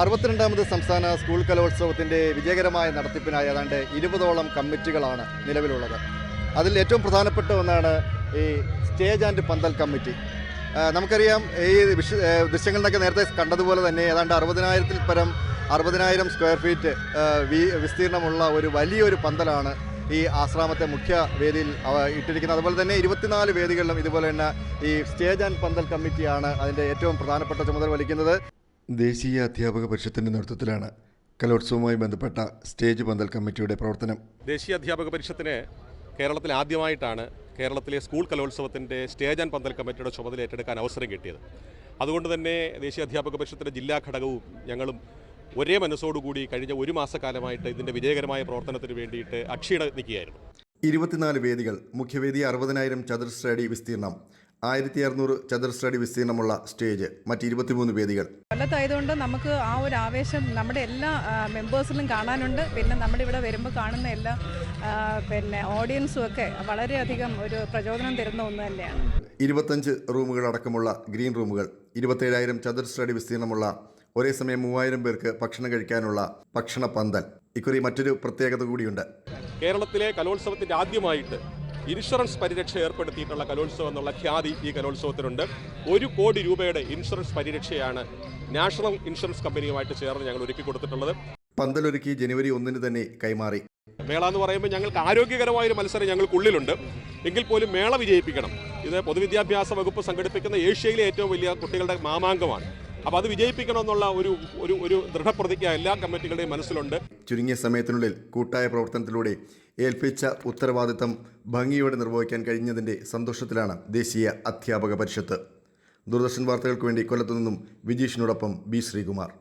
അറുപത്തിരണ്ടാമത് സംസ്ഥാന സ്കൂൾ കലോത്സവത്തിന്റെ വിജയകരമായ നടത്തിപ്പിനായി ഏതാണ്ട് ഇരുപതോളം കമ്മിറ്റികളാണ് നിലവിലുള്ളത്. അതിൽ ഏറ്റവും പ്രധാനപ്പെട്ട ഒന്നാണ് ഈ സ്റ്റേജ് ആൻഡ് പന്തൽ കമ്മിറ്റി. നമുക്കറിയാം ഈ വിഷ ദൃശ്യങ്ങളിലൊക്കെ നേരത്തെ കണ്ടതുപോലെ തന്നെ ഏതാണ്ട് അറുപതിനായിരത്തിൽ പരം അറുപതിനായിരം സ്ക്വയർ ഫീറ്റ് വിസ്തീർണമുള്ള ഒരു വലിയൊരു പന്തലാണ് ഈ ആശ്രാമത്തെ മുഖ്യ വേദിയിൽ ഇട്ടിരിക്കുന്നത്. അതുപോലെ തന്നെ ഇരുപത്തിനാല് വേദികളിലും ഇതുപോലെ തന്നെ ഈ സ്റ്റേജ് ആൻഡ് പന്തൽ കമ്മിറ്റിയാണ് അതിന്റെ ഏറ്റവും പ്രധാനപ്പെട്ട ചുമതല വലിക്കുന്നത് ദേശീയ അധ്യാപക പരിഷത്തിന്റെ നേതൃത്വത്തിലാണ് കലോത്സവവുമായി ബന്ധപ്പെട്ട സ്റ്റേജ് പന്തൽ കമ്മിറ്റിയുടെ പ്രവർത്തനം. ദേശീയ അധ്യാപക പരിഷത്തിന് കേരളത്തിൽ ആദ്യമായിട്ടാണ് കേരളത്തിലെ സ്കൂൾ കലോത്സവത്തിന്റെ സ്റ്റേജ് ആൻഡ് പന്തൽ കമ്മിറ്റിയുടെ ചുമതല ഏറ്റെടുക്കാൻ അവസരം കിട്ടിയത്. അതുകൊണ്ട് തന്നെ ദേശീയ അധ്യാപക പരിഷത്തിന്റെ ജില്ലാ ഘടകവും ഞങ്ങളും ഒരേ മനസ്സോടുകൂടി കഴിഞ്ഞ ഒരു മാസക്കാലമായിട്ട് ഇതിന്റെ വിജയകരമായ പ്രവർത്തനത്തിന് വേണ്ടിയിട്ട് അക്ഷീണ നിൽക്കുകയായിരുന്നു ഇരുപത്തിനാല് വേദികൾ മുഖ്യവേദി അറുപതിനായിരം ചതുരശ്ര അടി വിസ്തീർണം ആയിരത്തി അറുന്നൂറ് ചതുരശ്ര അടി വിസ്തീർണമുള്ള സ്റ്റേജ് മറ്റ് ഇരുപത്തിമൂന്ന് വേദികൾ. കൊല്ലത്തായതുകൊണ്ട് നമുക്ക് ആ ഒരു ആവേശം നമ്മുടെ എല്ലാ മെമ്പേഴ്സിലും കാണാനുണ്ട്. പിന്നെ നമ്മുടെ ഇവിടെ വരുമ്പോൾ കാണുന്ന എല്ലാ പിന്നെ ഓഡിയൻസും ഒക്കെ വളരെയധികം ഒരു പ്രചോദനം തരുന്ന ഒന്ന് തന്നെയാണ്. ഇരുപത്തഞ്ച് റൂമുകൾ അടക്കമുള്ള ഗ്രീൻ റൂമുകൾ ഇരുപത്തേഴായിരം ചതുരശ്രടി വിസ്തീർണമുള്ള ഒരേ സമയം മൂവായിരം പേർക്ക് ഭക്ഷണം കഴിക്കാനുള്ള ഭക്ഷണ പന്തൽ. ഇക്കുറി മറ്റൊരു പ്രത്യേകത കൂടിയുണ്ട്. കേരളത്തിലെ കലോത്സവത്തിന്റെ ആദ്യമായിട്ട് ഇൻഷുറൻസ് പരിരക്ഷ ഏർപ്പെടുത്തിയിട്ടുള്ള കലോത്സവം എന്നുള്ള ഖ്യാതി ഈ കലോത്സവത്തിനുണ്ട്. ഒരു കോടി രൂപയുടെ ഇൻഷുറൻസ് പരിരക്ഷയാണ് നാഷണൽ ഇൻഷുറൻസ് കമ്പനിയുമായിട്ട് ചേർന്ന് ഞങ്ങൾ ഒരുക്കി കൊടുത്തിട്ടുള്ളത്. പന്തലൊരുക്കി ജനുവരി ഒന്നിന് തന്നെ കൈമാറി. മേള എന്ന് പറയുമ്പോൾ ഞങ്ങൾക്ക് ആരോഗ്യകരമായ ഒരു മത്സരം ഞങ്ങൾക്കുള്ളിലുണ്ട്. എങ്കിൽ പോലും മേള വിജയിപ്പിക്കണം. ഇത് പൊതുവിദ്യാഭ്യാസ വകുപ്പ് സംഘടിപ്പിക്കുന്ന ഏഷ്യയിലെ ഏറ്റവും വലിയ കുട്ടികളുടെ മാമാങ്കമാണ്. അപ്പോൾ അത് വിജയിപ്പിക്കണമെന്നുള്ള ഒരു ഒരു ഒരു ദൃഢപ്രതിജ്ഞ എല്ലാ കമ്മിറ്റികളുടെയും മനസ്സിലുണ്ട്. ചുരുങ്ങിയ സമയത്തിനുള്ളിൽ കൂട്ടായ പ്രവർത്തനത്തിലൂടെ ഏൽപ്പിച്ച ഉത്തരവാദിത്തം ഭംഗിയോടെ നിർവഹിക്കാൻ കഴിഞ്ഞതിന്റെ സന്തോഷത്തിലാണ് ദേശീയ അധ്യാപക പരിഷത്ത്. ദൂരദർശൻ വാർത്തകൾക്ക് വേണ്ടി കൊല്ലത്തു നിന്നും വിജീഷിനോടൊപ്പം ബി ശ്രീകുമാർ.